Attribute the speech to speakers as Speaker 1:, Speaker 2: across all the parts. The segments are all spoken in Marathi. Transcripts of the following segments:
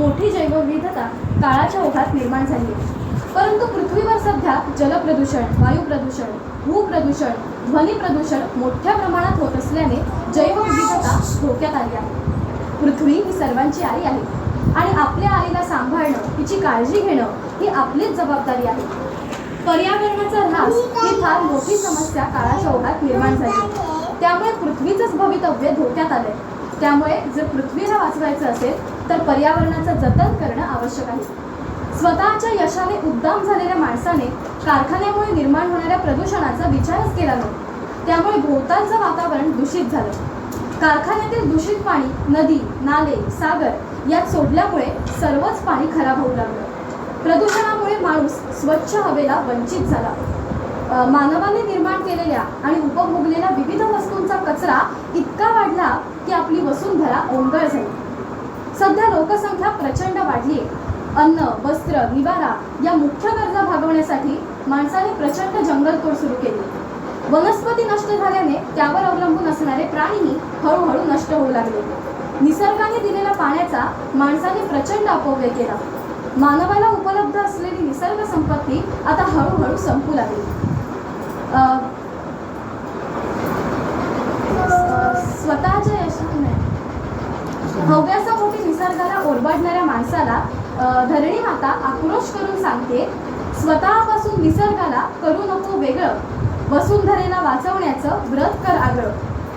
Speaker 1: मोठी जैवविविधता काळाच्या ओघात निर्माण झाली. आहे परंतु पृथ्वीवर सध्या जलप्रदूषण वायू प्रदूषण भूप्रदूषण ध्वनी प्रदूषण मोठ्या प्रमाणात होत असल्याने जैवविविधता धोक्यात आली आहे. पृथ्वी ही सर्वांची आई आहे आणि आपल्या आईला सांभाळणं तिची काळजी घेणं ही आपलीच जबाबदारी आहे. पर्यावरणाचा ऱ्हास ही फार मोठी समस्या काळाच्या ओघात निर्माण झाली. त्यामुळे पृथ्वीचंच भवितव्य धोक्यात आलंय. त्यामुळे जर पृथ्वीला वाचवायचं असेल तर पर्यावरणाचं जतन करणं आवश्यक आहे. स्वतःच्या यशाने उद्दाम झालेल्या माणसाने कारखान्यामुळे निर्माण होणाऱ्या प्रदूषणाचा विचारच केला नाही त्यामुळे भोवतालचं वातावरण दूषित झालं. कारखान्यातील दूषित पाणी नदी नाले सागर यात सोडल्यामुळे सर्वच पाणी खराब होऊ लागलं. प्रदूषणामुळे माणूस स्वच्छ हवेला वंचित झाला. मानवाने निर्माण केलेल्या आणि उपभोगलेल्या विविध वस्तू कचरा इतका वाढला की आपली वसुंधरा ओंगळ झाली. सध्या लोकसंख्या प्रचंड वाढली. आहे अन्न वस्त्र निवारा या मुख्य गरजा भागवण्यासाठी माणसाने प्रचंड जंगलतोड सुरू केली. वनस्पती नष्ट झाल्याने त्यावर अवलंबून असणारे प्राणीही हळूहळू नष्ट होऊ लागले. निसर्गाने दिलेल्या पाण्याचा माणसाने प्रचंड अपव्यय केला. मानवाला उपलब्ध असलेली निसर्ग संपत्ती आता हळूहळू संपू लागली अ, स्वतःच्या यशाने हव्यासा मोठी निसर्गाला ओरबाडणाऱ्या माणसाला धरणी माता आक्रोश करून सांगते स्वतःपासून निसर्गाला करू नको वेगळं. वसुंधरेला वाचवण्याचं व्रत कर आगळं.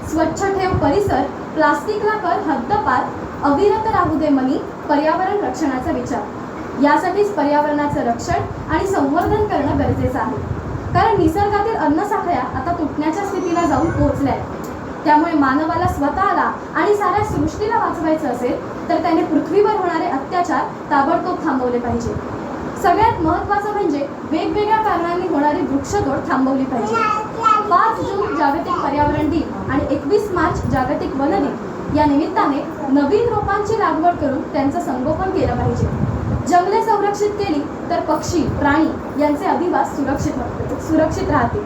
Speaker 1: स्वच्छ ठेव परिसर प्लास्टिकला कर हद्दपार. अविरत राहू दे मनी पर्यावरण रक्षणाचा विचार. यासाठीच पर्यावरणाचं रक्षण आणि संवर्धन करणं गरजेचं आहे. कारण निसर्गातील अन्नसाखळ्या आता तुटण्याच्या स्थितीला जाऊन पोहोचल्या आहेत त्यामुळे मानवाला स्वतःला आणि साऱ्या सृष्टीला वाचवायचं असेल तर त्याने पृथ्वीवर होणारे अत्याचार ताबडतोब थांबवले पाहिजे. सगळ्यात महत्वाचं म्हणजे वेगवेगळ्या कारणांनी होणारी वृक्षतोड थांबवली पाहिजे. पाच जून जागतिक पर्यावरण दिन आणि एकवीस मार्च जागतिक वन दिन या निमित्ताने नवीन रोपांची लागवड करून त्यांचं संगोपन केलं पाहिजे. जंगले संरक्षित केली तर पक्षी प्राणी यांचे अधिवास सुरक्षित सुरक्षित राहतील.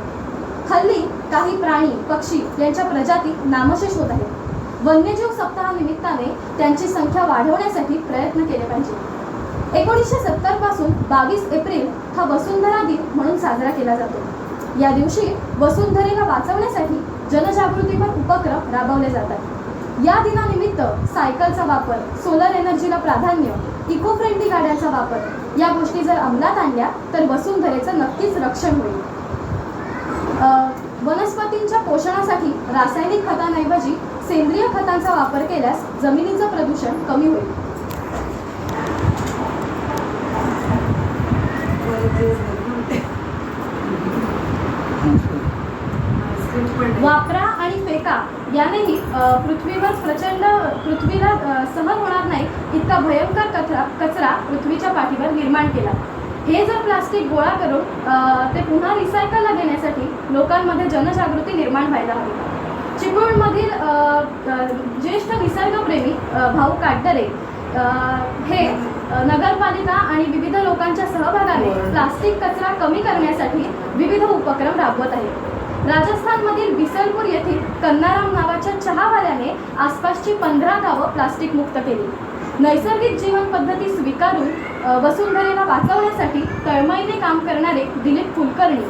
Speaker 1: हल्ली काही प्राणी पक्षी यांच्या प्रजाती नामशेष होत आहेत. वन्यजीव सप्ताहानिमित्ताने त्यांची संख्या वाढवण्यासाठी प्रयत्न केले पाहिजे. एकोणीसशे सत्तरपासून बावीस एप्रिल हा वसुंधरा दिन म्हणून साजरा केला जातो. या दिवशी वसुंधरेला वाचवण्यासाठी जनजागृतीपर उपक्रम राबवले जातात. या दिनानिमित्त सायकलचा वापर सोलर एनर्जीला प्राधान्य इको फ्रेंडली गाड्यांचा वापर या गोष्टी जर अंमलात आणल्या तर वसुंधरेचं नक्कीच रक्षण होईल. पोषणासाठी रासायनिक खतांऐवजी सेंद्रिय खतांचा वापर केल्यास जमिनीचं प्रदूषण कमी होईल. वापरा आणि फेका यानेही पृथ्वीवर प्रचंड पृथ्वीला सहन होणार नाही इतका भयंकर कचरा कचरा पृथ्वीच्या पाठीवर निर्माण केला. हे जर प्लास्टिक गोळा करून ते पुन्हा रिसायकलला देण्यासाठी लोकांमध्ये जनजागृती निर्माण व्हायला हवी. चिपळूणमधील ज्येष्ठ निसर्गप्रेमी भाऊ काटदरे हे नगरपालिका आणि विविध लोकांच्या सहभागाने प्लास्टिक कचरा कमी करण्यासाठी विविध उपक्रम राबवत आहेत. राजस्थानमधील बिसलपूर येथील कन्नाराम नावाच्या चहावाल्याने आसपासची पंधरा गावं प्लास्टिक मुक्त केली. नैसर्गिक जीवन पद्धती स्वीकारून अ, वसुंधरेला वाचवण्यासाठी तळमळीने काम करणारे दिलीप कुलकर्णी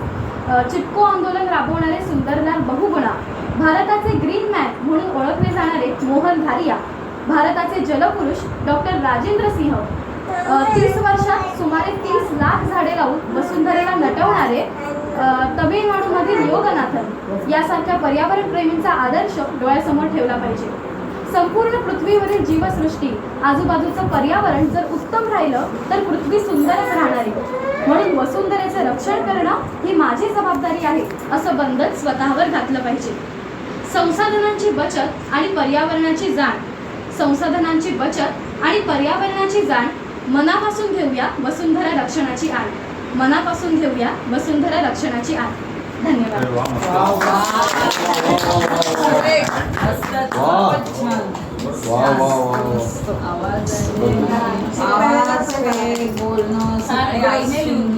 Speaker 1: अ, चिपको आंदोलन राबवणारे सुंदरलाल बहुगुणा भारताचे ग्रीन मॅन म्हणून ओळखले जाणारे मोहन धारिया भारताचे जलपुरुष डॉक्टर राजेंद्र सिंह. तीस वर्षात सुमारे तीस लाख झाडे लावून वसुंधरेला नटवणारे तमिळनाडूमधील योगनाथन यासारख्या पर्यावरण प्रेमींचा आदर्श डोळ्यासमोर ठेवला पाहिजे. संपूर्ण पृथ्वीवरील जीवसृष्टी आजूबाजूचं पर्यावरण जर उत्तम राहिलं तर पृथ्वी सुंदरच राहणार आहे. म्हणून वसुंधरेचं रक्षण करणं ही माझी जबाबदारी आहे असं बंधन स्वतःवर घातलं पाहिजे. संसाधनांची बचत आणि पर्यावरणाची जाण. संसाधनांची बचत आणि पर्यावरणाची जाण मनापासून घेऊया वसुंधरा रक्षणाची आण. मनापासून घेऊया वसुंधरा रक्षणाची आण. धन्यवाद.